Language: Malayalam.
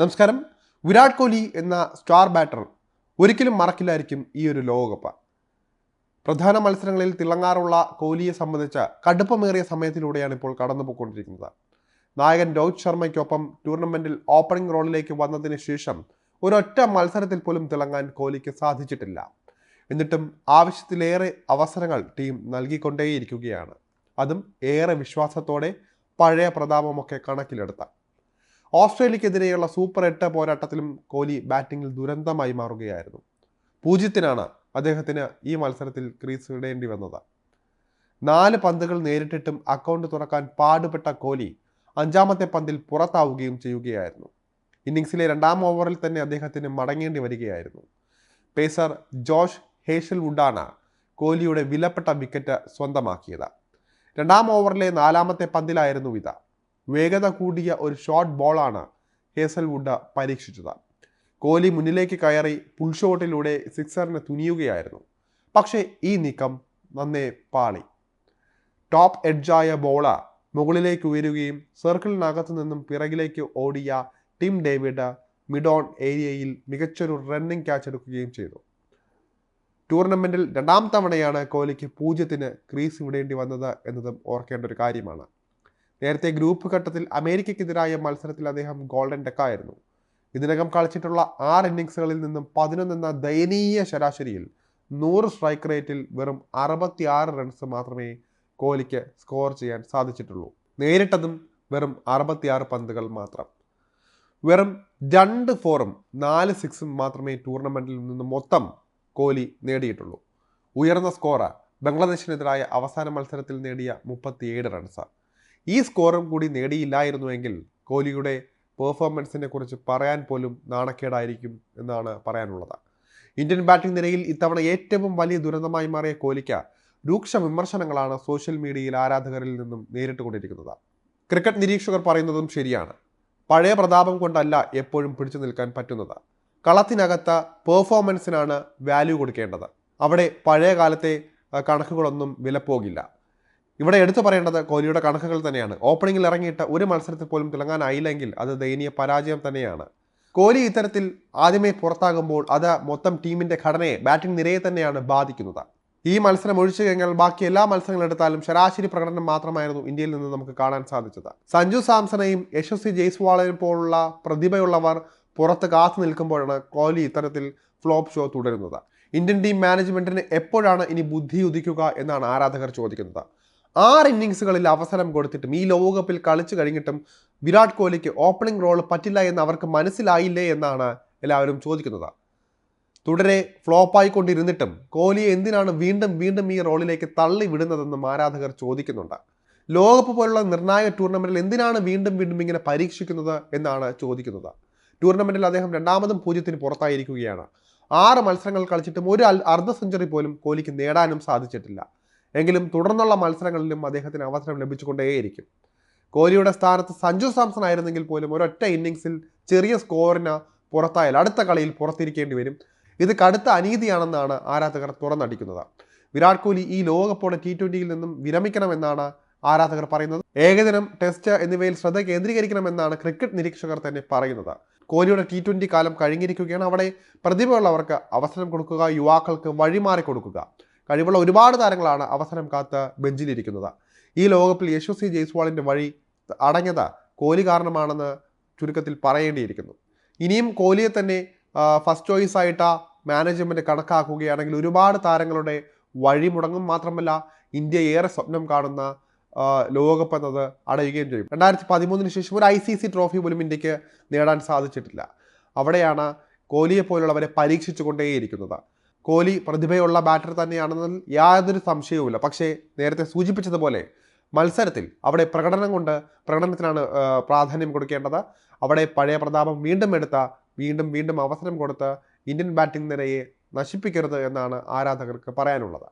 നമസ്കാരം. വിരാട് കോഹ്ലി എന്ന സ്റ്റാർ ബാറ്റർ ഒരിക്കലും മറക്കില്ലായിരിക്കും ഈ ഒരു ലോകകപ്പ്. പ്രധാന മത്സരങ്ങളിൽ തിളങ്ങാറുള്ള കോഹ്ലിയെ സംബന്ധിച്ച കടുപ്പമേറിയ സമയത്തിലൂടെയാണ് ഇപ്പോൾ കടന്നുപോയിക്കൊണ്ടിരിക്കുന്നത്. നായകൻ രോഹിത് ശർമ്മയ്ക്കൊപ്പം ടൂർണമെന്റിൽ ഓപ്പണിംഗ് റോളിലേക്ക് വന്നതിന് ശേഷം ഒരൊറ്റ മത്സരത്തിൽ പോലും തിളങ്ങാൻ കോഹ്ലിക്ക് സാധിച്ചിട്ടില്ല. എന്നിട്ടും ആവശ്യത്തിലേറെ അവസരങ്ങൾ ടീം നൽകിക്കൊണ്ടേയിരിക്കുകയാണ്. അതും ഏറെ വിശ്വാസത്തോടെ പഴയ പ്രതാപമൊക്കെ കണക്കിലെടുത്ത ഓസ്ട്രേലിയക്കെതിരെയുള്ള സൂപ്പർ എട്ട് പോരാട്ടത്തിലും കോഹ്ലി ബാറ്റിംഗിൽ ദുരന്തമായി മാറുകയായിരുന്നു. പൂജ്യത്തിനാണ് അദ്ദേഹത്തിന് ഈ മത്സരത്തിൽ ക്രീസ് ഇടേണ്ടി വന്നത്. നാല് പന്തുകൾ നേരിട്ടിട്ടും അക്കൗണ്ട് തുറക്കാൻ പാടുപെട്ട കോഹ്ലി അഞ്ചാമത്തെ പന്തിൽ പുറത്താവുകയും ചെയ്യുകയായിരുന്നു. ഇന്നിങ്സിലെ രണ്ടാം ഓവറിൽ തന്നെ അദ്ദേഹത്തിന് മടങ്ങേണ്ടി വരികയായിരുന്നു. പേസർ ജോഷ് ഹേഷൽവുഡാണ് കോഹ്ലിയുടെ വിലപ്പെട്ട വിക്കറ്റ് സ്വന്തമാക്കിയത്. രണ്ടാം ഓവറിലെ നാലാമത്തെ പന്തിലായിരുന്നു ഇത് വേഗത കൂടിയ ഒരു ഷോർട്ട് ബോളാണ് ഹേസൽവുഡ് പരീക്ഷിച്ചത്. കോഹ്ലി മുന്നിലേക്ക് കയറി പുൾ ഷോട്ടിലൂടെ സിക്സറിന് തുനിയുകയായിരുന്നു. പക്ഷേ ഈ നീക്കം നന്നേ പാളി. ടോപ്പ് എഡ്ജായ ബോള മുകളിലേക്ക് ഉയരുകയും സർക്കിളിനകത്തു നിന്നും പിറകിലേക്ക് ഓടിയ ടിം ഡേവിഡ് മിഡോൺ ഏരിയയിൽ മികച്ചൊരു റണ്ണിംഗ് ക്യാച്ച് എടുക്കുകയും ചെയ്തു. ടൂർണമെന്റിൽ രണ്ടാം തവണയാണ് കോഹ്ലിക്ക് പൂജ്യത്തിന് ക്രീസ് വിടേണ്ടി വന്നത് എന്നതും ഓർക്കേണ്ട ഒരു കാര്യമാണ്. നേരത്തെ ഗ്രൂപ്പ് ഘട്ടത്തിൽ അമേരിക്കയ്ക്കെതിരായ മത്സരത്തിൽ അദ്ദേഹം ഗോൾഡൻ ഡെക്കായിരുന്നു. ഇതിനകം കളിച്ചിട്ടുള്ള ആറ് ഇന്നിങ്സുകളിൽ നിന്നും പതിനൊന്ന് എന്ന ദയനീയ ശരാശരിയിൽ നൂറ് സ്ട്രൈക്ക് റേറ്റിൽ വെറും അറുപത്തിയാറ് റൺസ് മാത്രമേ കോഹ്ലിക്ക് സ്കോർ ചെയ്യാൻ സാധിച്ചിട്ടുള്ളൂ. നേരിട്ടതും വെറും അറുപത്തിയാറ് പന്തുകൾ മാത്രം. വെറും രണ്ട് ഫോറും നാല് സിക്സും മാത്രമേ ടൂർണമെന്റിൽ നിന്ന് മൊത്തം കോഹ്ലി നേടിയിട്ടുള്ളൂ. ഉയർന്ന സ്കോറ് ബംഗ്ലാദേശിനെതിരായ അവസാന മത്സരത്തിൽ നേടിയ മുപ്പത്തിയേഴ് റൺസ്. ഈ സ്കോറും കൂടി നേടിയില്ലായിരുന്നുവെങ്കിൽ കോഹ്ലിയുടെ പെർഫോമൻസിനെ കുറിച്ച് പറയാൻ പോലും നാണക്കേടായിരിക്കും എന്നാണ് പറയാനുള്ളത്. ഇന്ത്യൻ ബാറ്റിംഗ് നിരയിൽ ഇത്തവണ ഏറ്റവും വലിയ ദുരന്തമായി മാറിയ കോഹ്ലിക്ക് രൂക്ഷ വിമർശനങ്ങളാണ് സോഷ്യൽ മീഡിയയിൽ ആരാധകരിൽ നിന്നും നേരിട്ടുകൊണ്ടിരിക്കുന്നത്. ക്രിക്കറ്റ് നിരീക്ഷകർ പറയുന്നതും ശരിയാണ്. പഴയ പ്രതാപം കൊണ്ടല്ല എപ്പോഴും പിടിച്ചു നിൽക്കാൻ പറ്റുന്നത്. കളത്തിനകത്ത് പെർഫോമൻസിനാണ് വാല്യൂ കൊടുക്കേണ്ടത്. അവിടെ പഴയ കാലത്തെ കണക്കുകളൊന്നും വിലപ്പോകില്ല. ഇവിടെ എടുത്തു പറയേണ്ടത് കോഹ്ലിയുടെ കണക്കുകൾ തന്നെയാണ്. ഓപ്പണിംഗിൽ ഇറങ്ങിയിട്ട് ഒരു മത്സരത്തിൽ പോലും തിളങ്ങാനായില്ലെങ്കിൽ അത് ദയനീയ പരാജയം തന്നെയാണ്. കോഹ്ലി ഇത്തരത്തിൽ ആദ്യമേ പുറത്താകുമ്പോൾ അത് മൊത്തം ടീമിന്റെ ഘടനയെ ബാറ്റിംഗ് നിരയെ തന്നെയാണ് ബാധിക്കുന്നത്. ഈ മത്സരം ഒഴിച്ചു കഴിഞ്ഞാൽ ബാക്കി എല്ലാ മത്സരങ്ങളും എടുത്താലും ശരാശരി പ്രകടനം മാത്രമായിരുന്നു ഇന്ത്യയിൽ നിന്ന് നമുക്ക് കാണാൻ സാധിച്ചത്. സഞ്ജു സാംസണെയും യശസ്വി ജയ്സ്വാളിനെ പോലുള്ള പ്രതിഭയുള്ളവർ പുറത്ത് കാത്തു നിൽക്കുമ്പോഴാണ് കോഹ്ലി ഇത്തരത്തിൽ ഫ്ലോപ്പ് ഷോ തുടരുന്നത്. ഇന്ത്യൻ ടീം മാനേജ്മെന്റിന് എപ്പോഴാണ് ഇനി ബുദ്ധി ഉദിക്കുക എന്നാണ് ആരാധകർ ചോദിക്കുന്നത്. ആറ് ഇന്നിങ്സുകളിൽ അവസരം കൊടുത്തിട്ടും ഈ ലോകകപ്പിൽ കളിച്ചു കഴിഞ്ഞിട്ടും വിരാട് കോഹ്ലിക്ക് ഓപ്പണിംഗ് റോൾ പറ്റില്ല എന്ന് അവർക്ക് മനസ്സിലായില്ലേ എന്നാണ് എല്ലാവരും ചോദിക്കുന്നത്. തുടരെ ഫ്ലോപ്പായിക്കൊണ്ടിരുന്നിട്ടും കോഹ്ലിയെ എന്തിനാണ് വീണ്ടും വീണ്ടും ഈ റോളിലേക്ക് തള്ളി വിടുന്നതെന്നും ആരാധകർ ചോദിക്കുന്നുണ്ട്. ലോകകപ്പ് പോലുള്ള നിർണായക ടൂർണമെന്റിൽ എന്തിനാണ് വീണ്ടും വീണ്ടും ഇങ്ങനെ പരീക്ഷിക്കുന്നത് എന്നാണ് ചോദിക്കുന്നത്. ടൂർണമെന്റിൽ അദ്ദേഹം രണ്ടാമതും പൂജ്യത്തിന് പുറത്തായിരിക്കുകയാണ്. ആറ് മത്സരങ്ങൾ കളിച്ചിട്ടും ഒരു അർദ്ധ സെഞ്ചുറി പോലും കോഹ്ലിക്ക് നേടാനും സാധിച്ചിട്ടില്ല. എങ്കിലും തുടർന്നുള്ള മത്സരങ്ങളിലും അദ്ദേഹത്തിന് അവസരം ലഭിച്ചുകൊണ്ടേയിരിക്കും. കോഹ്ലിയുടെ സ്ഥാനത്ത് സഞ്ജു സാംസൺ ആയിരുന്നെങ്കിൽ പോലും ഒരൊറ്റ ഇന്നിങ്സിൽ ചെറിയ സ്കോറിന് പുറത്തായാൽ അടുത്ത കളിയിൽ പുറത്തിരിക്കേണ്ടി വരും. ഇത് കടുത്ത അനീതിയാണെന്നാണ് ആരാധകർ തുറന്നടിക്കുന്നത്. വിരാട് കോഹ്ലി ഈ ലോകകപ്പോടെ ടി ട്വന്റിയിൽ നിന്നും വിരമിക്കണമെന്നാണ് ആരാധകർ പറയുന്നത്. ഏകദിനം ടെസ്റ്റ് എന്നിവയിൽ ശ്രദ്ധ കേന്ദ്രീകരിക്കണമെന്നാണ് ക്രിക്കറ്റ് നിരീക്ഷകർ തന്നെ പറയുന്നത്. കോഹ്ലിയുടെ ടി ട്വന്റി കാലം കഴിഞ്ഞിരിക്കുകയാണ്. അവിടെ പ്രതിഭയുള്ളവർക്ക് അവസരം കൊടുക്കുക യുവാക്കൾക്ക് വഴിമാറി കൊടുക്കുക. കഴിവുള്ള ഒരുപാട് താരങ്ങളാണ് അവസരം കാത്ത് ബെഞ്ചിലിരിക്കുന്നത്. ഈ ലോകകപ്പിൽ യശസ്വി ജയ്സ്വാളിന്റെ വഴി അടഞ്ഞത് കോഹ്ലി കാരണമാണെന്ന് ചുരുക്കത്തിൽ പറയേണ്ടിയിരിക്കുന്നു. ഇനിയും കോഹ്ലിയെ തന്നെ ഫസ്റ്റ് ചോയ്സ് ആയിട്ട് മാനേജ്മെന്റ് കണക്കാക്കുകയാണെങ്കിൽ ഒരുപാട് താരങ്ങളുടെ വഴി മുടങ്ങും. മാത്രമല്ല ഇന്ത്യ ഏറെ സ്വപ്നം കാണുന്ന ലോകകപ്പ് എന്നത് അടയുകയും ചെയ്യും. രണ്ടായിരത്തി പതിമൂന്നിന് ശേഷം ഒരു ഐ സി സി ട്രോഫി പോലും ഇന്ത്യയ്ക്ക് നേടാൻ സാധിച്ചിട്ടില്ല. അവിടെയാണ് കോഹ്ലിയെ പോലുള്ളവരെ പരീക്ഷിച്ചു കൊണ്ടേയിരിക്കുന്നത് കോഹ്ലി പ്രതിഭയുള്ള ബാറ്റർ തന്നെയാണെന്നതിൽ യാതൊരു സംശയവുമില്ല. പക്ഷേ നേരത്തെ സൂചിപ്പിച്ചതുപോലെ മത്സരത്തിൽ അവിടെ പ്രകടനം കൊണ്ട് പ്രകടനത്തിനാണ് പ്രാധാന്യം കൊടുക്കേണ്ടത്. അവിടെ പഴയ പ്രതാപം വീണ്ടും എടുത്ത വീണ്ടും വീണ്ടും അവസരം കൊടുത്ത് ഇന്ത്യൻ ബാറ്റിംഗ് നിരയെ നശിപ്പിക്കരുത് എന്നാണ് ആരാധകർക്ക് പറയാനുള്ളത്.